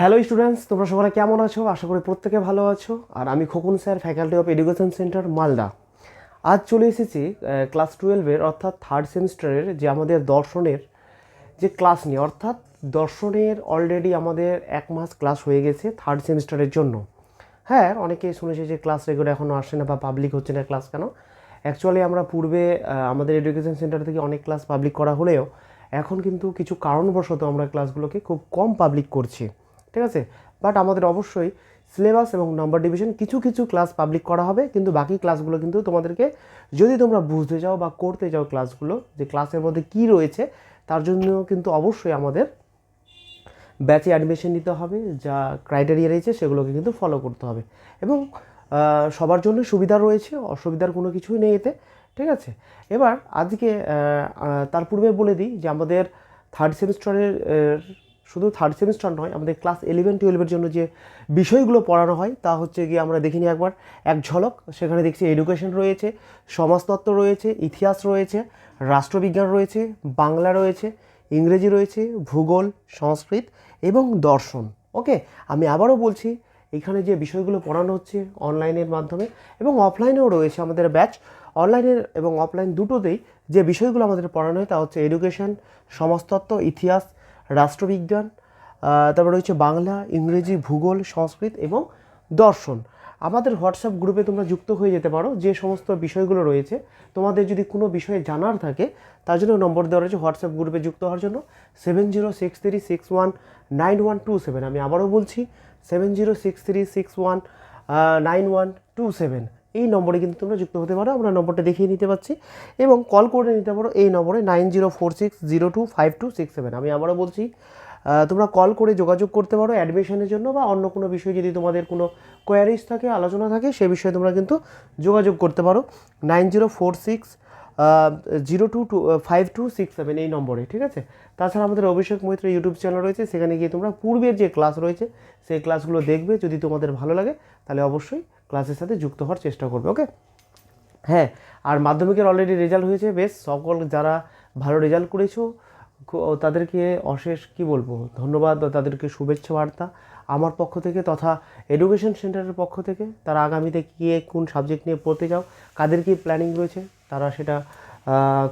Hello students, তোমরা সবাই কেমন আছো? আশা করি প্রত্যেকে ভালো আছো। আর আমি Khokan sir faculty of education centre Malda. আজ চলে এসেছি ক্লাস টুয়েলভের অর্থাৎ থার্ড সেমিস্টারের যে আমাদের দর্শনের যে ক্লাস নিয়ে, অর্থাৎ দর্শনের অলরেডি আমাদের এক মাস ক্লাস হয়ে গেছে থার্ড সেমিস্টারের জন্য। হ্যাঁ অনেকে শুনেছে যে ক্লাস রেগুলার এখনও আসে না বা পাবলিক হচ্ছে না ক্লাস কেন? অ্যাকচুয়ালি আমরা পূর্বে আমাদের এডুকেশন সেন্টার থেকে অনেক ক্লাস পাবলিক করা হলেও, এখন কিন্তু কিছু কারণবশত আমরা ক্লাসগুলোকে খুব কম পাবলিক করছি। ঠিক আছে? বাট আমাদের অবশ্যই সিলেবাস এবং নাম্বার ডিভিশন কিছু কিছু ক্লাস পাবলিক করা হবে, কিন্তু বাকি ক্লাসগুলো কিন্তু তোমাদেরকে যদি তোমরা বুঝতে চাও বা করতে চাও ক্লাসগুলো যে ক্লাসের মধ্যে কি রয়েছে, তার জন্য কিন্তু অবশ্যই আমাদের ব্যাচে অ্যাডমিশন নিতে হবে, যা ক্রাইটেরিয়া রয়েছে সেগুলোকে কিন্তু ফলো করতে হবে। এবং সবার জন্য সুবিধা রয়েছে, অসুবিধার কোনো কিছুই নেই এতে, ঠিক আছে? এবার আজকে তার পূর্বে বলে দিই যে আমাদের থার্ড সেমিস্টারের শুধু থার্ড সেমিস্টার নয়, আমাদের ক্লাস ইলেভেন টুয়েলভের জন্য যে বিষয়গুলো পড়ানো হয়, তা হচ্ছে গিয়ে আমরা দেখিনি একবার। এক ঝলক, সেখানে দেখছি এডুকেশন রয়েছে, সমাজতত্ত্ব রয়েছে, ইতিহাস রয়েছে, রাষ্ট্রবিজ্ঞান রয়েছে, বাংলা রয়েছে, ইংরেজি রয়েছে, ভূগোল, সংস্কৃত এবং দর্শন। ওকে? আমি আবারও বলছি, এখানে যে বিষয়গুলো পড়ানো হচ্ছে অনলাইনের মাধ্যমে এবং অফলাইনেও রয়েছে আমাদের ব্যাচ, অনলাইনের এবং অফলাইন দুটোতেই যে বিষয়গুলো আমাদের পড়ানো হয় তা হচ্ছে এডুকেশন সমাজতত্ত্ব, ইতিহাস রাষ্ট্রবিজ্ঞান তারপর রয়েছে বাংলা, ইংরেজি, ভূগোল, সংস্কৃত এবং দর্শন। আমাদের হোয়াটসঅ্যাপ গ্রুপে তোমরা যুক্ত হয়ে যেতে পারো, যে সমস্ত বিষয়গুলো রয়েছে। তোমাদের যদি কোনো বিষয়ে জানার থাকে, তার জন্য নম্বর দেওয়া রয়েছে হোয়াটসঅ্যাপ গ্রুপে যুক্ত হওয়ার জন্য। Seven zero six three six one nine one two seven. আমি আবারও বলছি, seven zero six three six one nine one two seven. এই নম্বরে কিন্তু তোমরা যুক্ত হতে পারো, আমরা নম্বরটা দেখিয়ে নিতে পারছি এবং কল করে নিতে পারো এই নম্বরে nine zero four six zero two five two six seven আমি আবারও বলছি তোমরা কল করে যোগাযোগ করতে পারো অ্যাডমিশনের জন্য বা অন্য কোনো বিষয়ে যদি তোমাদের কোনো কোয়ারিজ থাকে, আলোচনা থাকে, সে বিষয়ে তোমরা কিন্তু যোগাযোগ করতে পারো। Nine zero four six zero two two five two six seven এই নম্বরে, ঠিক আছে? তাছাড়া আমাদের অভিষেক মৈত্র ইউটিউব চ্যানেল রয়েছে, সেখানে গিয়ে তোমরা পূর্বের যে ক্লাস রয়েছে, সেই ক্লাসগুলো দেখবে, যদি তোমাদের ভালো লাগে, তাহলে অবশ্যই ক্লাসের সাথে যুক্ত হওয়ার চেষ্টা করবে ওকে হ্যাঁ আর মাধ্যমিকের অলরেডি রেজাল্ট হয়েছে, বেশ, সকল যারা ভালো রেজাল্ট করেছ তাদেরকে অশেষ, কি বলব, ধন্যবাদ, তাদেরকে শুভেচ্ছা বার্তা। আমার পক্ষ থেকে তথা এডুকেশন সেন্টারের পক্ষ থেকে তারা আগামীতে কে কোন সাবজেক্ট নিয়ে পড়তে যাও, কাদের কী প্ল্যানিং রয়েছে, তারা সেটা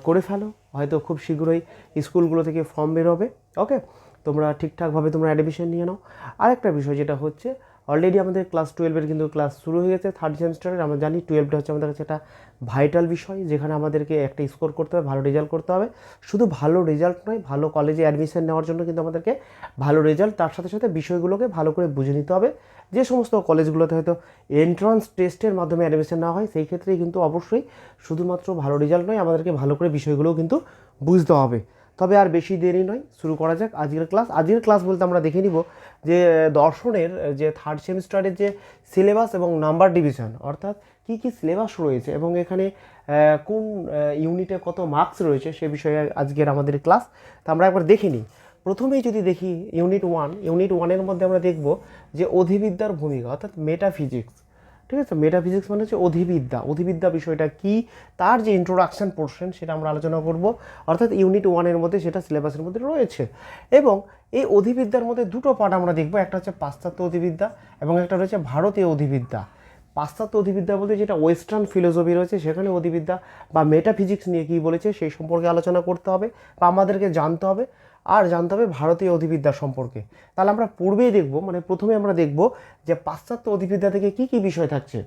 করে ফেলো। হয়তো খুব শীঘ্রই স্কুলগুলো থেকে ফর্ম বেরোবে। ওকে তোমরা ঠিকঠাকভাবে তোমরা অ্যাডমিশন নিয়ে নাও। আরেকটা বিষয় যেটা হচ্ছে অলরেডি আমাদের ক্লাস টুয়েলভের কিন্তু ক্লাস শুরু হয়ে গেছে থার্ড সেমিস্টারের আমরা জানি টুয়েলভটা হচ্ছে আমাদের কাছে একটা ভাইটাল বিষয়, যেখানে আমাদেরকে একটা স্কোর করতে হবে, ভালো রেজাল্ট করতে হবে। শুধু ভালো রেজাল্ট নয়, ভালো কলেজে অ্যাডমিশন নেওয়ার জন্য কিন্তু আমাদেরকে ভালো রেজাল্ট তার সাথে সাথে বিষয়গুলোকে ভালো করে বুঝে নিতে হবে। যে সমস্ত কলেজগুলোতে হয়তো এন্ট্রান্স টেস্টের মাধ্যমে অ্যাডমিশন নেওয়া হয়, সেই ক্ষেত্রে কিন্তু অবশ্যই শুধুমাত্র ভালো রেজাল্ট নয়, আমাদেরকে ভালো করে বিষয়গুলোও কিন্তু বুঝতে হবে। তবে আর বেশি দেরি নয়, শুরু করা যাক আজকের ক্লাস। আজকের ক্লাস বলতে আমরা দেখে নিব যে, দর্শনের যে থার্ড সেমিস্টারের যে সিলেবাস এবং নাম্বার ডিভিশন অর্থাৎ কি কি সিলেবাস রয়েছে এবং এখানে কোন ইউনিটে কত মার্কস রয়েছে সে বিষয়ে আজকের আমাদের ক্লাস। তা আমরা একবার দেখে নিই। প্রথমেই যদি দেখি ইউনিট ওয়ান ইউনিট ওয়ানের মধ্যে আমরা দেখব যে অধিবিদ্যার ভূমিকা, অর্থাৎ মেটাফিজিক্স ঠিক আছে মেটাফিজিক্স মানে হচ্ছে অধিবিদ্যা। অধিবিদ্যা বিষয়টা কি? তার যে ইন্ট্রোডাকশন পোর্শন সেটা আমরা আলোচনা করব। অর্থাৎ ইউনিট ওয়ানের মধ্যে সেটা সিলেবাসের মধ্যে রয়েছে। এবং এই অধিবিদ্যার মধ্যে দুটো পার্ট আমরা দেখব। একটা হচ্ছে পাশ্চাত্য অধিবিদ্যা এবং একটা রয়েছে ভারতীয় অধিবিদ্যা। পাশ্চাত্য অধিবিদ্যা বলতে যেটা ওয়েস্টার্ন ফিলোসফি রয়েছে, সেখানে অধিবিদ্যা বা মেটাফিজিক্স নিয়ে কী বলেছে, সেই সম্পর্কে আলোচনা করতে হবে বা আমাদেরকে জানতে হবে। আর জানতে হবে ভারতীয় অধিবিদ্যা সম্পর্কে। তাহলে আমরা পূর্বেই দেখব মানে প্রথমে আমরা দেখব যে পাশ্চাত্য অধিবিদ্যা থেকে কী কী বিষয় থাকছে।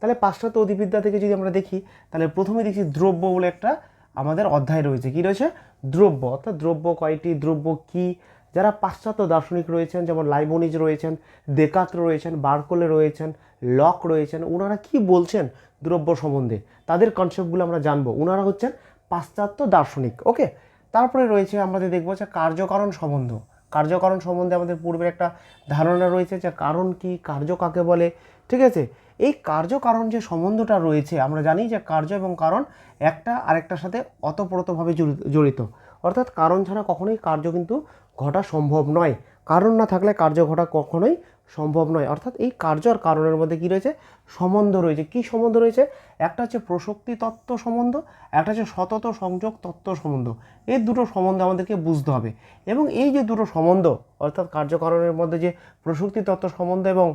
তাহলে পাশ্চাত্য অধিবিদ্যা থেকে যদি আমরা দেখি, তাহলে প্রথমে দেখি দ্রব্য বলে একটা আমাদের অধ্যায় রয়েছে। কি রয়েছে? দ্রব্য। অর্থাৎ দ্রব্য কয়টি? দ্রব্য কি? যারা পাশ্চাত্য দার্শনিক রয়েছেন, যেমন লাইবনিজ রয়েছেন দেকাত্র রয়েছেন, বারকোলে রয়েছেন, লক রয়েছেন ওনারা কি বলছেন দ্রব্য সম্বন্ধে? তাদের কনসেপ্টগুলো আমরা জানব। ওনারা হচ্ছেন পাশ্চাত্য দার্শনিক। ওকে তারপরে রয়েছে আমাদের দেখব যে কার্যকারণ সম্বন্ধ। কার্যকারণ সম্বন্ধে আমাদের পূর্বের একটা ধারণা রয়েছে যে কারণ কি, কার্য কাকে বলে, ঠিক আছে? এই কার্যকারণ যে সম্বন্ধটা রয়েছে, আমরা জানি যে কার্য এবং কারণ একটা আরেকটার সাথে অতপ্রতভাবে জড়ি- জড়িত। অর্থাৎ কারণ ছাড়া কখনোই কার্য কিন্তু ঘটা সম্ভব নয়। কারণ না থাকলে কার্য ঘটা কখনোই সম্ভব নয়। অর্থাৎ এই কার্য আর কারণের মধ্যে কী রয়েছে? সম্বন্ধ রয়েছে। কী সম্বন্ধ রয়েছে? একটা হচ্ছে প্রশক্তি তত্ত্ব সম্বন্ধ, একটা হচ্ছে সতত সংযোগ তত্ত্ব সম্বন্ধ। এই দুটো সম্বন্ধ আমাদেরকে বুঝতে হবে। এবং এই যে দুটো সম্বন্ধ, অর্থাৎ কার্যকরণের মধ্যে যে প্রশক্তি তত্ত্ব সম্বন্ধ এবং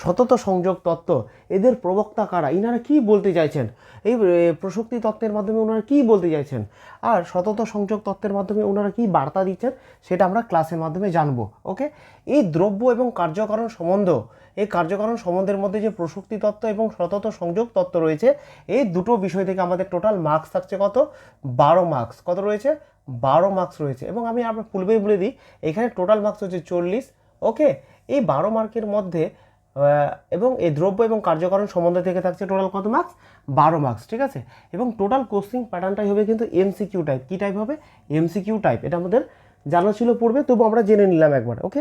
সতত সংযোগ তত্ত্ব, এদের প্রবক্তা কারা? ইনারা কি বলতে চাইছেন? এই প্রসক্তি তত্ত্বের মাধ্যমে ওনারা কি বলতে চাইছেন? আর সতত সংযোগ তত্ত্বের মাধ্যমে ওনারা কি বার্তা দিচ্ছেন? সেটা আমরা ক্লাসের মাধ্যমে জানব, ওকে? এই দ্রব্য এবং কার্যকারণ সম্বন্ধ, এই কার্যকারণ সম্বন্ধের মধ্যে যে প্রসক্তি তত্ত্ব এবং সতত সংযোগ তত্ত্ব রয়েছে, এই দুটো বিষয় থেকে আমাদের টোটাল মার্কস থাকছে কত? বারো মার্কস। কত রয়েছে? বারো মার্কস রয়েছে। এবং আমি আপনার পূর্বেই বলে দিই, এখানে টোটাল মার্কস হচ্ছে চল্লিশ, ওকে? এই বারো মার্কের মধ্যে এবং এই দ্রব্য এবং কার্যকরণ সম্বন্ধে থেকে থাকছে টোটাল কত মার্কস বারো মার্কস ঠিক আছে? এবং টোটাল কোশ্চিং প্যাটার্নটাই হবে কিন্তু এমসিকিউ টাইপ কী টাইপ হবে? এমসিকিউ টাইপ এটা আমাদের জানা ছিল পূর্বে, তবু আমরা জেনে নিলাম একবার ওকে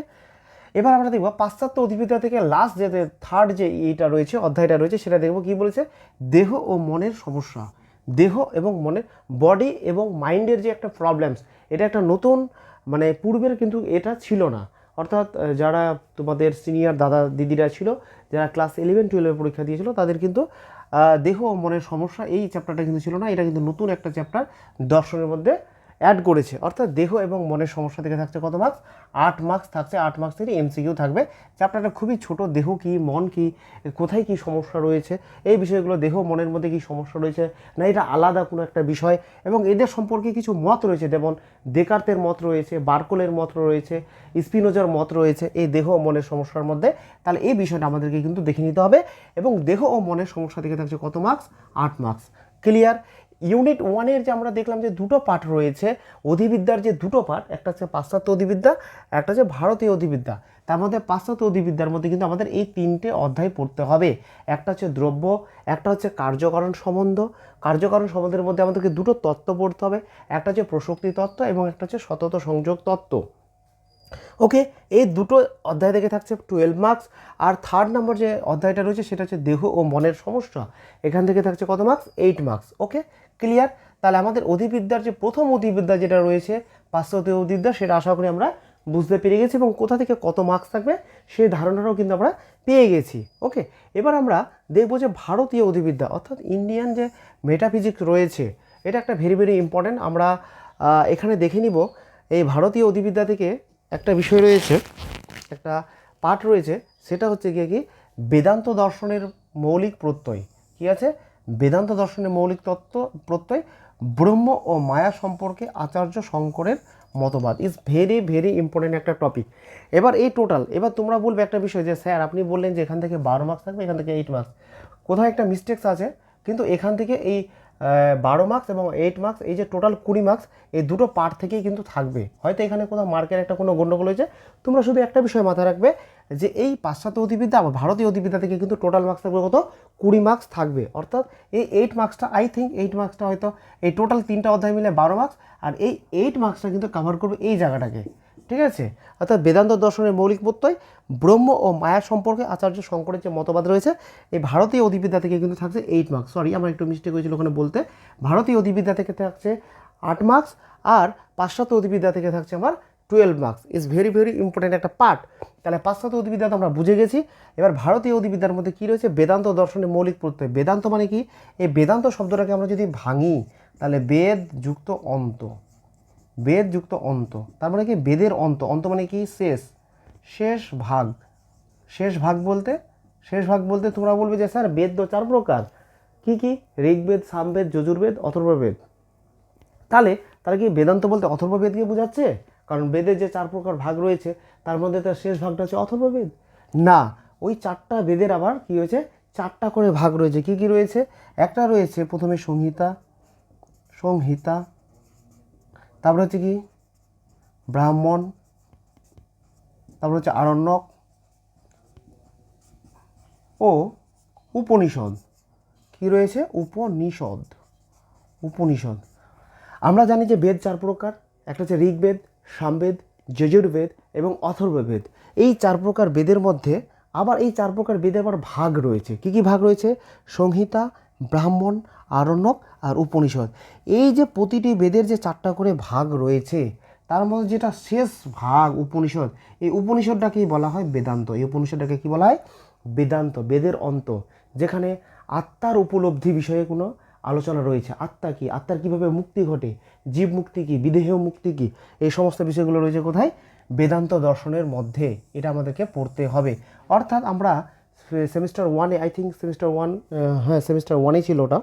এবার আমরা দেখব পাশ্চাত্য অধিবিদ্যা থেকে লাস্ট যে থার্ড যে ইটা রয়েছে, অধ্যায়টা রয়েছে, সেটা দেখব কি বলেছে? দেহ ও মনের সমস্যা। দেহ এবং মনের বডি এবং মাইন্ডের যে একটা প্রবলেমস এটা একটা নতুন মানে পূর্বের কিন্তু এটা ছিল না। অর্থাৎ যারা তোমাদের সিনিয়র দাদা দিদিরা ছিল, যারা ক্লাস ইলেভেন টুয়েলভে পরীক্ষা দিয়েছিল, তাদের কিন্তু দেহ মনের সমস্যা এই চ্যাপ্টারটা কিন্তু ছিল না। এটা কিন্তু নতুন একটা চ্যাপ্টার দর্শনের মধ্যে অ্যাড করেছে। অর্থাৎ দেহ এবং মনের সমস্যা থেকে থাকছে কত মার্কস আট মার্কস থাকছে, আট মার্কস থেকে এমসিকিউ থাকবে। চ্যাপ্টারটা খুবই ছোট দেহ কি, মন কি, কোথায় কি সমস্যা রয়েছে, এই বিষয়গুলো দেহ, মনের মধ্যে কি সমস্যা রয়েছে, না এটা আলাদা কোনো একটা বিষয়। এবং এদের সম্পর্কে কিছু মত রয়েছে, যেমন দেকার্তের মত রয়েছে, বার্কোলের মত রয়েছে, স্পিনোজার মত রয়েছে, এই দেহ ও মনের সমস্যার মধ্যে। তাহলে এই বিষয়টা আমাদেরকে কিন্তু দেখে নিতে হবে। এবং দেহ ও মনের সমস্যা থেকে থাকছে কত মার্কস আট মার্কস ক্লিয়ার ইউনিট ওয়ানের যে আমরা দেখলাম যে দুটো পার্ট রয়েছে, অধিবিদ্যার যে দুটো পার্ট একটা হচ্ছে পাশ্চাত্য অধিবিদ্যা, একটা হচ্ছে ভারতীয় অধিবিদ্যা। তার মধ্যে পাশ্চাত্য অধিবিদ্যার মধ্যে কিন্তু আমাদের এই তিনটে অধ্যায় পড়তে হবে। একটা হচ্ছে দ্রব্য, একটা হচ্ছে কার্যকরণ সম্বন্ধ। কার্যকরণ সম্বন্ধের মধ্যে আমাদেরকে দুটো তত্ত্ব পড়তে হবে, একটা হচ্ছে প্রসক্তি তত্ত্ব এবং একটা হচ্ছে সতত সংযোগ তত্ত্ব। ওকে এই দুটো অধ্যায় থেকে থাকছে টুয়েলভ মার্কস আর থার্ড নাম্বার যে অধ্যায়টা রয়েছে সেটা হচ্ছে দেহ ও মনের সমস্যা। এখান থেকে থাকছে কত marks eight marks okay clear তাহলে আমাদের অধিবিদ্যার যে প্রথম অধিবিদ্যা যেটা রয়েছে, পাশ্চাত্য অধিবিদ্যা, সেটা আশা করি আমরা বুঝতে পেরে গেছি এবং কোথা থেকে কত মার্কস থাকবে সেই ধারণাটাও কিন্তু আমরা পেয়ে গেছি ওকে এবার আমরা দেখব যে ভারতীয় অধিবিদ্যা, অর্থাৎ ইন্ডিয়ান যে মেটাফিজিক্স রয়েছে, এটা একটা ভেরি ভেরি ইম্পর্ট্যান্ট আমরা এখানে দেখে নিব, এই ভারতীয় অধিবিদ্যা থেকে একটা বিষয় রয়েছে, একটা পাঠ রয়েছে, সেটা হচ্ছে গিয়ে কি বেদান্ত দর্শনের মৌলিক প্রত্যয়। কি আছে? বেদান্ত দর্শনের মৌলিক তত্ত্ব, প্রত্যয় ব্রহ্ম ও মায়া সম্পর্কে আচার্য শঙ্করের মতবাদ। ইজ ভেরি ভেরি ইম্পর্টেন্ট একটা টপিক এবার এই টোটাল এবার তোমরা বলবে একটা বিষয় যে, স্যার, আপনি বললেন যে এখান থেকে বারো মার্কস থাকবে, এখান থেকে এইট মার্কস কোথাও একটা মিস্টেক্স আছে, কিন্তু এখান থেকে এই বারো মার্কস এবং এইট মার্কস এই যে টোটাল কুড়ি মার্কস এই দুটো পার্ট থেকেই কিন্তু থাকবে। হয়তো এখানে কোথাও মার্কের একটা কোনো গণ্ডগোল হয়েছে। তোমরা শুধু একটা বিষয় মাথায় রাখবে যে এই পাশ্চাত্য অধিবিদ্যা আবার ভারতীয় অধিবিদ্যা থেকে কিন্তু টোটাল মার্কস থাকবে কত কুড়ি মার্কস থাকবে। অর্থাৎ এই এইট মার্কসটা আই থিঙ্ক এইট মার্কসটা হয়তো এই টোটাল তিনটা অধ্যায় মিলে বারো মার্কস আর এই এইট মার্কসটা কিন্তু কভার করবে এই জায়গাটাকে। ঠিক আছে? অর্থাৎ বেদান্ত দর্শনের মৌলিক প্রত্যয়, ব্রহ্ম ও মায়া সম্পর্কে আচার্য শঙ্করের যে মতবাদ রয়েছে, এই ভারতীয় অধিবিদ্যা থেকে কিন্তু থাকছে এইট মার্কস সরি আমার একটু মিস্টেক হয়েছিল ওখানে বলতে। ভারতীয় অধিবিদ্যা থেকে থাকছে আট মার্কস আর পাশ্চাত্য অধিবিদ্যা থেকে থাকছে আমার twelve marks is very very important একটা পার্ট তাহলে পাশ্চাত্য অধিবিদ্যা তো আমরা বুঝে গেছি। এবার ভারতীয় অধিবিদ্যার মধ্যে কী রয়েছে? বেদান্ত দর্শনের মৌলিক প্রত্যয়। বেদান্ত মানে কি? এই বেদান্ত শব্দটাকে আমরা যদি ভাঙি, তাহলে বেদ যুক্ত অন্ত। বেদ যুক্ত অন্ত। তার মানে কি? বেদের অন্ত। অন্ত মানে কি? শেষ। শেষ ভাগ। শেষ ভাগ বলতে? শেষ ভাগ বলতে তোমরা বলবে যে, স্যার, বেদ তো চার প্রকার। কি কি? ঋগ্বেদ, সামবেদ, যজুর্বেদ, অথর্ববেদ। তাহলে তাহলে কি বেদান্ত বলতে অথর্ববেদকে বোঝাচ্ছে? কারণ বেদের যে চার প্রকার ভাগ রয়েছে, তার মধ্যে তার শেষ ভাগটা হচ্ছে অথর্ববেদ। না, ওই চারটা বেদের আবার কি হয়েছে? চারটা করে ভাগ রয়েছে। কি কি রয়েছে? একটা রয়েছে প্রথমে সংহিতা সংহিতা তারপরে হচ্ছে কি? ব্রাহ্মণ, তারপর হচ্ছে আরণ্যক ও উপনিষদ। কি রয়েছে? উপনিষদ। উপনিষদ। আমরা জানি যে বেদ চার প্রকার। একটা হচ্ছে ঋগ্বেদ, সামবেদ, যজুর্বেদ এবং অথর্ববেদ। এই চার প্রকার বেদের মধ্যে আবার এই চার প্রকার বেদের আবার ভাগ রয়েছে। কি কি ভাগ রয়েছে? সংহিতা ব্রাহ্মণ, আরণ্যক আর উপনিষদ। এই যে প্রতিটি বেদের যে চারটা করে ভাগ রয়েছে, তার মধ্যে যেটা শেষ ভাগ উপনিষদ, এই উপনিষদটাকেই বলা হয় বেদান্ত। এই উপনিষদটাকে কী বলা হয়? বেদান্ত, বেদের অন্ত, যেখানে আত্মার উপলব্ধি বিষয়ে কোনো আলোচনা রয়েছে। আত্মা কি? আত্মার কীভাবে মুক্তি ঘটে? জীব মুক্তি কি? বিদেহ মুক্তি কি? এই সমস্ত বিষয়গুলো রয়েছে কোথায়? বেদান্ত দর্শনের মধ্যে এটা আমাদেরকে পড়তে হবে। অর্থাৎ আমরা সেমিস্টার ওয়ানে আই থিঙ্ক সেমিস্টার ওয়ান হ্যাঁ সেমিস্টার ওয়ানে ছিল ওটা,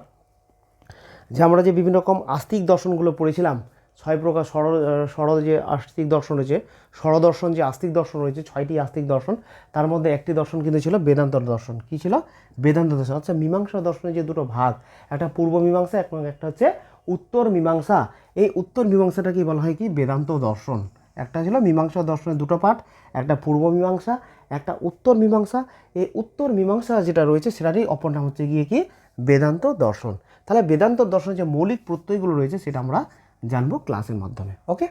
যে আমরা যে বিভিন্ন রকম আস্তিক দর্শনগুলো পড়েছিলাম, ছয় প্রকার সরল সরল যে আস্তিক দর্শন রয়েছে, সরদর্শন যে আস্তিক দর্শন রয়েছে, ছয়টি আস্তিক দর্শন, তার মধ্যে একটি দর্শন কিন্তু ছিল বেদান্ত দর্শন। কি ছিল? বেদান্ত দর্শন। আচ্ছা মীমাংসা দর্শনের যে দুটো ভাগ, একটা পূর্ব মীমাংসা এবং একটা হচ্ছে উত্তর মীমাংসা। এই উত্তর মীমাংসাটাকে বলা হয় কি? বেদান্ত দর্শন। একটা ছিল মীমাংসা দর্শনের দুটো পাঠ, একটা পূর্ব মীমাংসা একটা উত্তর মীমাংসা। এই উত্তর মীমাংসা যেটা রয়েছে সেটারই অপর নাম হচ্ছে গিয়ে কি? বেদান্ত দর্শন। তাহলে বেদান্ত দর্শনের যে মৌলিক প্রত্যয়গুলো রয়েছে সেটা আমরা জানব ক্লাসের মাধ্যমে, ওকে?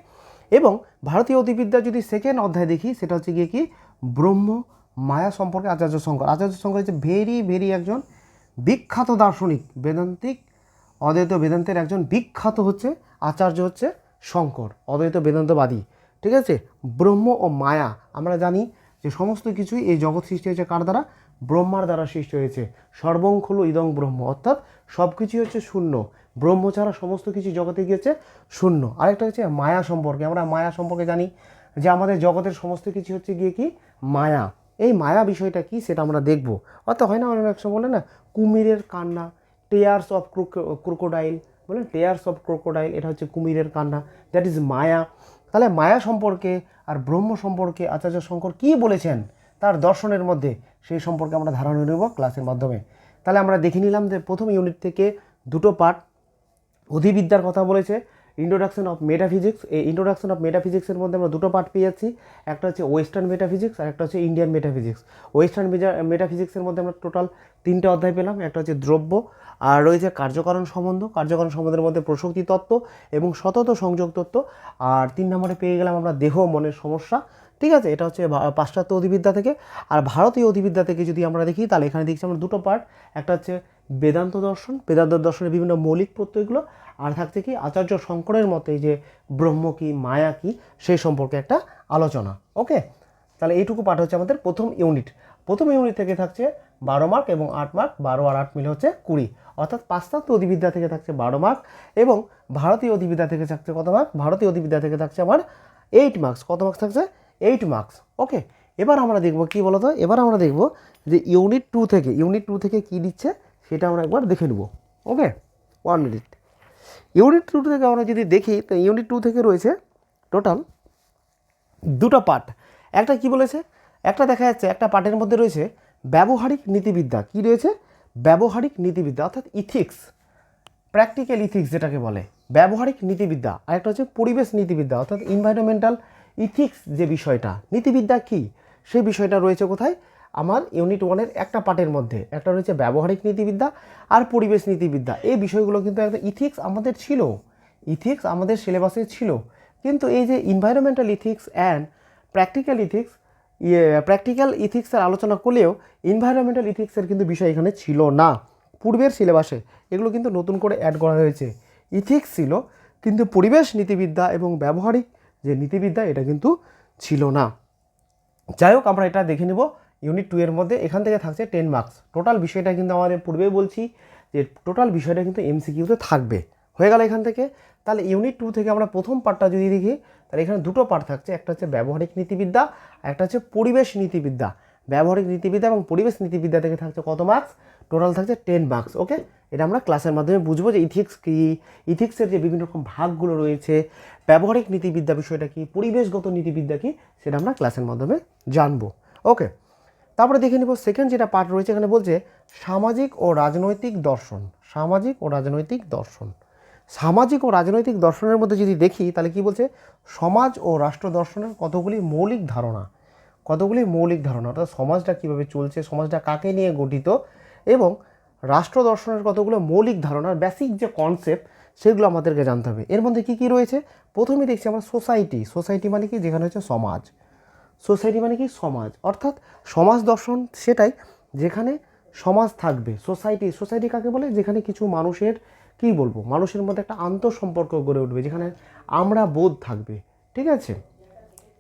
এবং ভারতীয় অধিবিদ্যা যদি সেকেন্ড অধ্যায় দেখি, সেটা হচ্ছে গিয়ে কি? ব্রহ্ম, মায়া সম্পর্কে আচার্য শঙ্কর। আচার্য শঙ্কর হচ্ছে ভেরি ভেরি একজন বিখ্যাত দার্শনিক, বেদান্তিক। অদ্বৈত বেদান্তের একজন বিখ্যাত হচ্ছে আচার্য হচ্ছে শঙ্কর। অদ্বৈত বেদান্তবাদী। ঠিক আছে? ব্রহ্ম ও মায়া, আমরা জানি যে সমস্ত কিছুই এই জগৎ সৃষ্টি হয়েছে কার দ্বারা? ব্রহ্মার দ্বারা সৃষ্টি হয়েছে। সর্বং খলু ইদং ব্রহ্ম, অর্থাৎ সব কিছুই হচ্ছে শূন্য। ব্রহ্ম ছাড়া সমস্ত কিছু জগতে গিয়েছে শূন্য। আরেকটা হচ্ছে মায়া সম্পর্কে। আমরা মায়া সম্পর্কে জানি যে আমাদের জগতের সমস্ত কিছু হচ্ছে গিয়ে কি? মায়া। এই মায়া বিষয়টা কি সেটা আমরা দেখব। অর্থাৎ হয় না অনেক সময় বলে না, কুমিরের কান্না টেয়ার্স অফ ক্রোকো ক্রোকোডাইল বলেন টেয়ার্স অফ ক্রোকোডাইল এটা হচ্ছে কুমিরের কান্না। That is maya. তাহলে মায়া সম্পর্কে আর ব্রহ্ম সম্পর্কে আচার্য শঙ্কর কী বলেছেন তার দর্শনের মধ্যে সেই সম্পর্কে আমরা ধারণা নেব ক্লাসের মাধ্যমে। তাহলে আমরা দেখে নিলাম যে প্রথম ইউনিট থেকে দুটো পার্ট অধিবিদ্যার কথা বলেছে। ইন্ট্রোডাকশন অফ মেটাফিজিক্স এই ইন্ট্রোডাকশন অফ মেটাফিজিক্সের মধ্যে আমরা দুটো পার্ট পেয়ে যাচ্ছি একটা হচ্ছে ওয়েস্টার্ন মেটাফিজিক্স আর একটা হচ্ছে ইন্ডিয়ান মেটাফিজিক্স ওয়েস্টার্ন মেটাফিজিক্সের মধ্যে আমরা টোটাল তিনটে অধ্যায় পেলাম। একটা হচ্ছে দ্রব্য আর রয়েছে কার্যকারণ সম্বন্ধ। কার্যকারণ সম্বন্ধের মধ্যে প্রসক্তি তত্ত্ব এবং সতত সংযোগ তত্ত্ব। আর তিন নম্বরে পেয়ে গেলাম আমরা দেহ মনের সমস্যা। ঠিক আছে? এটা হচ্ছে পাশ্চাত্য অধিবিদ্যা থেকে। আর ভারতীয় অধিবিদ্যা থেকে যদি আমরা দেখি, তাহলে এখানে দেখছি আমরা দুটো পার্ট একটা হচ্ছে বেদান্ত দর্শন। বেদান্ত দর্শনের বিভিন্ন মৌলিক প্রত্যয়গুলো আর থাকছে কি আচার্য শঙ্করের মতে যে ব্রহ্ম কি, মায়া কি, সেই সম্পর্কে একটা আলোচনা। ওকে? তাহলে এইটুকু পাঠ হচ্ছে আমাদের প্রথম ইউনিট। প্রথম ইউনিট থেকে থাকছে বারো মার্ক এবং আট মার্ক, বারো আর আট মিলে হচ্ছে কুড়ি। অর্থাৎ পাশ্চাত্য অধিবিদ্যা থেকে থাকছে বারো মার্ক এবং ভারতীয় অধিবিদ্যা থেকে থাকছে কত মার্ক? ভারতীয় অধিবিদ্যা থেকে থাকছে আমার এইট মার্কস কত মার্কস থাকছে? Eight marks okay? এবার আমরা দেখব কি বলতো? এবার আমরা দেখব যে ইউনিট টু থেকে, ইউনিট টু থেকে কি দিচ্ছে? সেটা আমরা একবার দেখে নেব। Okay? One minute unit two থেকে আমরা যদি দেখি, তো ইউনিট টু থেকে রয়েছে টোটাল দুটো পার্ট একটা কি বলেছে? একটা দেখা যাচ্ছে, একটা পার্টের মধ্যে রয়েছে ব্যবহারিক নীতিবিদ্যা। কি রয়েছে? ব্যবহারিক নীতিবিদ্যা, অর্থাৎ ইথিক্স প্র্যাকটিক্যাল ইথিক্স যেটাকে বলে। ব্যবহারিক নীতিবিদ্যা, আর একটা হচ্ছে পরিবেশ নীতিবিদ্যা, অর্থাৎ ইনভায়রনমেন্টাল ইথিক্স যে বিষয়টা। নীতিবিদ্যা কি? সেই বিষয়টা রয়েছে কোথায়? আমার ইউনিট ওয়ানের একটা পার্টের মধ্যে। একটা রয়েছে ব্যবহারিক নীতিবিদ্যা আর পরিবেশ নীতিবিদ্যা। এই বিষয়গুলো কিন্তু একটা ইথিক্স আমাদের ছিল। ইথিক্স আমাদের সিলেবাসে ছিল। কিন্তু এই যে environmental ethics and practical ethics practical ইথিক্সের আলোচনা করলেও ইনভায়রনমেন্টাল ইথিক্সের কিন্তু বিষয় এখানে ছিল না। পূর্বের সিলেবাসে এগুলো কিন্তু নতুন করে অ্যাড করা হয়েছে। ইথিক্স ছিল, কিন্তু পরিবেশ নীতিবিদ্যা এবং ব্যবহারিক যে নীতিবিদ্যা, এটা কিন্তু ছিল না। যাই হোক, আমরা এটা দেখে নেব। ইউনিট টু এর মধ্যে এখান থেকে থাকছে টেন মার্কস টোটাল বিষয়টা কিন্তু আমাদের পূর্বেই বলছি যে টোটাল বিষয়টা কিন্তু এমসিকিউতে থাকবে। হয়ে গেল এখান থেকে। তাহলে ইউনিট টু থেকে আমরা প্রথম পার্টটা যদি দেখি, তাহলে এখানে দুটো পার্ট থাকছে। একটা হচ্ছে ব্যবহারিক নীতিবিদ্যা, আর একটা হচ্ছে পরিবেশ নীতিবিদ্যা। ব্যবহারিক নীতিবিদ্যা এবং পরিবেশ নীতিবিদ্যা থেকে থাকছে কত মার্কস টোটাল থাকছে টেন মার্কস ওকে এটা আমরা ক্লাসের মাধ্যমে বুঝব যে ইথিক্স কী। ইথিক্সের যে বিভিন্ন রকম ভাগগুলো রয়েছে, ব্যবহারিক নীতিবিদ্যা বিষয়টা কী, পরিবেশগত নীতিবিদ্যা কী, সেটা আমরা ক্লাসের মাধ্যমে জানব ওকে তারপরে দেখে নিব সেকেন্ড যেটা পার্ট রয়েছে, এখানে বলছে সামাজিক ও রাজনৈতিক দর্শন, সামাজিক ও রাজনৈতিক দর্শন। সামাজিক ও রাজনৈতিক দর্শনের মধ্যে যদি দেখি, তাহলে কি বলছে? সমাজ ও রাষ্ট্র দর্শনের কতগুলি মৌলিক ধারণা, কতগুলি মৌলিক ধারণা, অর্থাৎ সমাজটা কীভাবে চলছে, সমাজটা কাকে নিয়ে গঠিত, এবং রাষ্ট্র দর্শনের কতগুলো মৌলিক ধারণার বেসিক যে কনসেপ্ট সেগুলো আমাদেরকে জানতে হবে। এর মধ্যে কী কী রয়েছে? প্রথমে দেখছি আমরা সোসাইটি সোসাইটি মানে কি? যেখানে হচ্ছে সমাজ। সোসাইটি মানে কি? সমাজ। অর্থাৎ সমাজ দর্শন সেটাই যেখানে সমাজ থাকবে, সোসাইটি সোসাইটি কাকে বলে? যেখানে কিছু মানুষের, কি বলব? মানুষের মধ্যে একটা আন্তঃসম্পর্ক গড়ে উঠবে, যেখানে আমরা বোধ থাকবে। ঠিক আছে?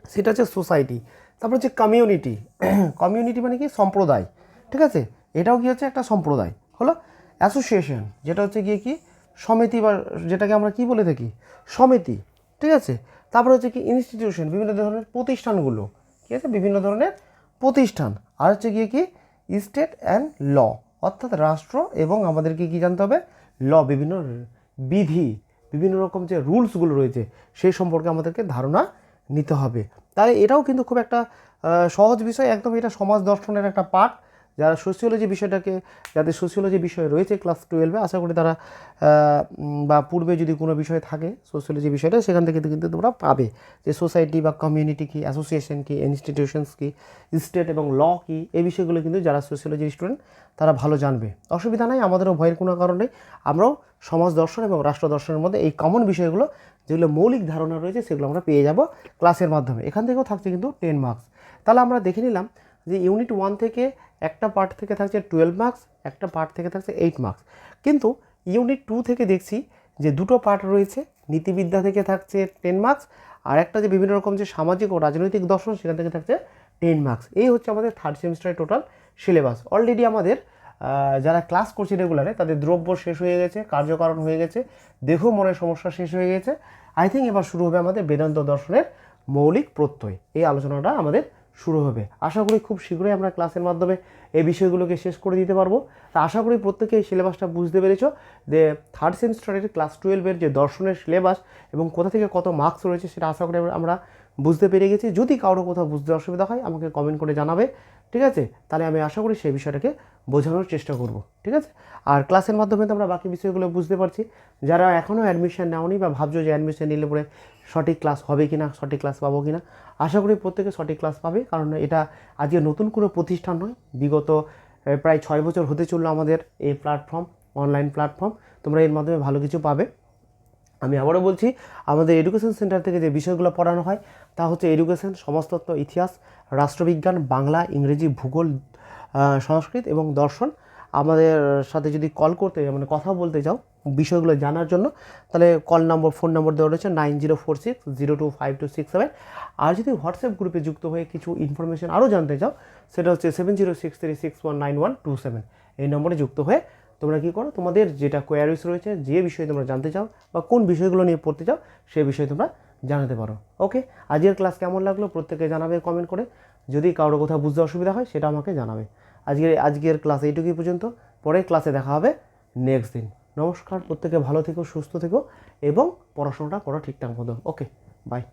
সেটা হচ্ছে সোসাইটি। তারপর হচ্ছে কমিউনিটি। কমিউনিটি মানে কি? সম্প্রদায়। ঠিক আছে? এটাও কি হচ্ছে? একটা সম্প্রদায়। হলো অ্যাসোসিয়েশন, যেটা হচ্ছে গিয়ে কি? সমিতি বা যেটাকে আমরা কি বলে থাকি? সমিতি। ঠিক আছে? তারপর হচ্ছে কি? ইনস্টিটিউশন, বিভিন্ন ধরনের প্রতিষ্ঠানগুলো। ঠিক আছে? বিভিন্ন ধরনের প্রতিষ্ঠান। আর হচ্ছে গিয়ে কি? স্টেট অ্যান্ড ল অর্থাৎ রাষ্ট্র এবং আমাদেরকে কী জানতে হবে? ল বিভিন্ন বিধি, বিভিন্ন রকম যে রুলসগুলো রয়েছে, সেই সম্পর্কে আমাদেরকে ধারণা নিতে হবে। তাই এটাও কিন্তু খুব একটা সহজ বিষয়। একদম এটা সমাজ দর্শনের একটা পার্ট যারা সোশিওলজি বিষয়টাকে, যাদের সোশিওলজি বিষয় রয়েছে ক্লাস টুয়েলভে আশা করি তারা বা পূর্বে যদি কোনো বিষয় থাকে সোশিওলজি বিষয়টা, সেখান থেকে কিন্তু তোমরা পাবে যে সোসাইটি বা কমিউনিটি কি অ্যাসোসিয়েশন কি ইনস্টিটিউশনস কী স্টেট এবং ল কি, এই বিষয়গুলো কিন্তু যারা সোশিওলজি স্টুডেন্ট তারা ভালো জানবে। অসুবিধা নাই, আমাদেরও ভয়ের কোনো কারণ আমরাও সমাজ দর্শন এবং রাষ্ট্র দর্শনের মধ্যে এই কমন বিষয়গুলো, যেগুলো মৌলিক ধারণা রয়েছে, সেগুলো আমরা পেয়ে যাব ক্লাসের মাধ্যমে। এখান থেকেও থাকছে কিন্তু টেন মার্কস তাহলে আমরা দেখে নিলাম যে ইউনিট ওয়ান থেকে একটা পার্ট থেকে থাকছে টুয়েলভ মার্কস একটা পার্ট থেকে থাকছে এইট মার্কস কিন্তু ইউনিট টু থেকে দেখছি যে দুটো পার্ট রয়েছে, নীতিবিদ্যা থেকে থাকছে টেন মার্কস আর একটা যে বিভিন্ন রকম যে সামাজিক ও রাজনৈতিক দর্শন, সেখান থেকে থাকছে টেন মার্কস এই হচ্ছে আমাদের থার্ড সেমিস্টারের টোটাল সিলেবাস অলরেডি আমাদের যারা ক্লাস করছে রেগুলারে তাদের দ্রব্য শেষ হয়ে গেছে, কার্যকারণ হয়ে গেছে, দেহ মনের সমস্যা শেষ হয়ে গেছে। আই থিঙ্ক এবার শুরু হবে আমাদের বেদান্ত দর্শনের মৌলিক প্রত্যয়। এই আলোচনাটা আমাদের শুরু হবে। আশা করি খুব শীঘ্রই আমরা ক্লাসের মাধ্যমে এই বিষয়গুলোকে শেষ করে দিতে পারব। তা আশা করি প্রত্যেকে এই সিলেবাসটা বুঝতে পেরেছ যে থার্ড সেমিস্টারের ক্লাস টুয়েলভের যে দর্শনের সিলেবাস এবং কোথা থেকে কত মার্কস রয়েছে সেটা আশা করি আমরা- বুঝতে পেরে গেছি। যদি কারও কোথাও বুঝতে অসুবিধা হয়, আমাকে কমেন্ট করে জানাবে, ঠিক আছে? তাহলে আমি আশা করি সেই বিষয়টাকে বোঝানোর চেষ্টা করব, ঠিক আছে? আর ক্লাসের মাধ্যমে তো আমরা বাকি বিষয়গুলো বুঝতে পারছি। যারা এখনও অ্যাডমিশন নেওনি বা ভাবছ যে অ্যাডমিশন নিলে পরে সঠিক ক্লাস হবে কি না সঠিক ক্লাস পাবো কি না আশা করি প্রত্যেকে সঠিক ক্লাস পাবে, কারণ এটা আজকে নতুন কোনো প্রতিষ্ঠান নয়, বিগত প্রায় ছয় বছর হতে চলল আমাদের এই প্ল্যাটফর্ম অনলাইন প্ল্যাটফর্ম তোমরা এর মাধ্যমে ভালো কিছু পাবে। আমি আবারও বলছি, আমাদের এডুকেশন সেন্টার থেকে যে বিষয়গুলো পড়ানো হয়, তা হচ্ছে এডুকেশন সমাজতত্ত্ব, ইতিহাস, রাষ্ট্রবিজ্ঞান, বাংলা, ইংরেজি, ভূগোল সংস্কৃত এবং দর্শন। আমাদের সাথে যদি কল করতে মানে কথা বলতে চাও বিষয়গুলো জানার জন্য, তাহলে কল নম্বর ফোন নম্বর দেওয়া রয়েছে nine zero four six zero two five two six seven আর যদি হোয়াটসঅ্যাপ গ্রুপে যুক্ত হয়ে কিছু ইনফরমেশন আরও জানতে চাও, সেটা হচ্ছে seven zero six three six one nine one two seven এই নম্বরে যুক্ত হয়ে তোমরা কী করো, তোমাদের যেটা কোয়ারিস রয়েছে, যে বিষয়ে তোমরা জানতে চাও বা কোন বিষয়গুলো নিয়ে পড়তে চাও, সে বিষয়ে তোমরা জানাতে পারো। ওকে আজকের ক্লাস কেমন লাগল, প্রত্যেকে জানাবে কমেন্ট করে। যদি কারোর কোথাও বুঝতে অসুবিধা হয়, সেটা আমাকে জানাবে। আজকের আজকের ক্লাস এইটুকুই পর্যন্ত। পরে ক্লাসে দেখা হবে। নেক্সট দিন। নমস্কার প্রত্যেকে ভালো থেকো সুস্থ থেকো এবং পড়াশোনাটা করো ঠিকঠাক মতো ওকে বাই